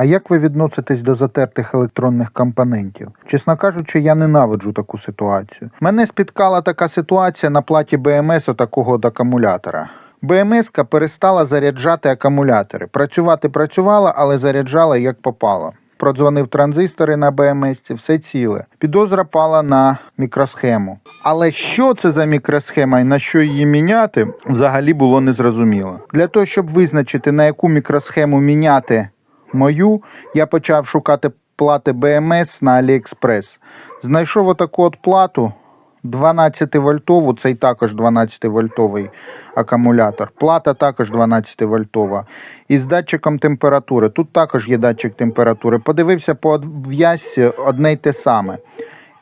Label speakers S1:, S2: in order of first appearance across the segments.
S1: А як ви відноситесь до затертих електронних компонентів? Чесно кажучи, я ненавиджу таку ситуацію. Мене спіткала така ситуація на платі БМС отакого от акумулятора. БМС перестала заряджати акумулятори. Працювати працювала, але заряджала як попало. Продзвонив транзистори на БМС, все ціле. Підозра пала на мікросхему. Але що це за мікросхема і на що її міняти, взагалі було незрозуміло. Для того, щоб визначити, на яку мікросхему міняти мою, я почав шукати плати БМС на AliExpress. Знайшов отаку от плату 12 вольтову, цей також 12 вольтовий акумулятор. Плата також 12 вольтова. І з датчиком температури. Тут також є датчик температури. Подивився по в'язці одне й те саме.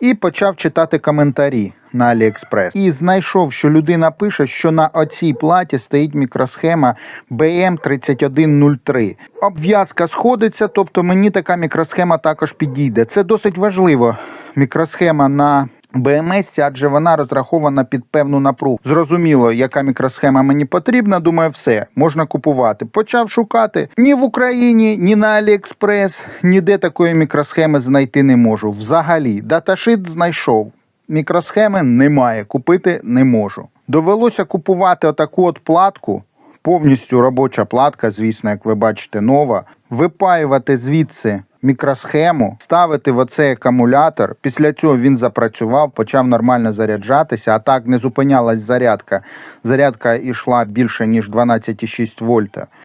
S1: І почав читати коментарі на AliExpress. І знайшов, що людина пише, що на оцій платі стоїть мікросхема BM3103. Обв'язка сходиться, тобто мені така мікросхема також підійде. Це досить важливо. Мікросхема на БМС, адже вона розрахована під певну напругу. Зрозуміло, яка мікросхема мені потрібна. Думаю, все можна купувати. Почав шукати ні в Україні, ні на Аліекспрес, ніде такої мікросхеми знайти не можу. Взагалі, даташит знайшов. Мікросхеми немає, купити не можу. Довелося купувати отаку от платку, повністю робоча платка, звісно, як ви бачите, нова. Випаювати звідси мікросхему, ставити в оцей акумулятор. Після цього він запрацював, почав нормально заряджатися, а так не зупинялась зарядка. Зарядка йшла більше ніж 12,6 вольта.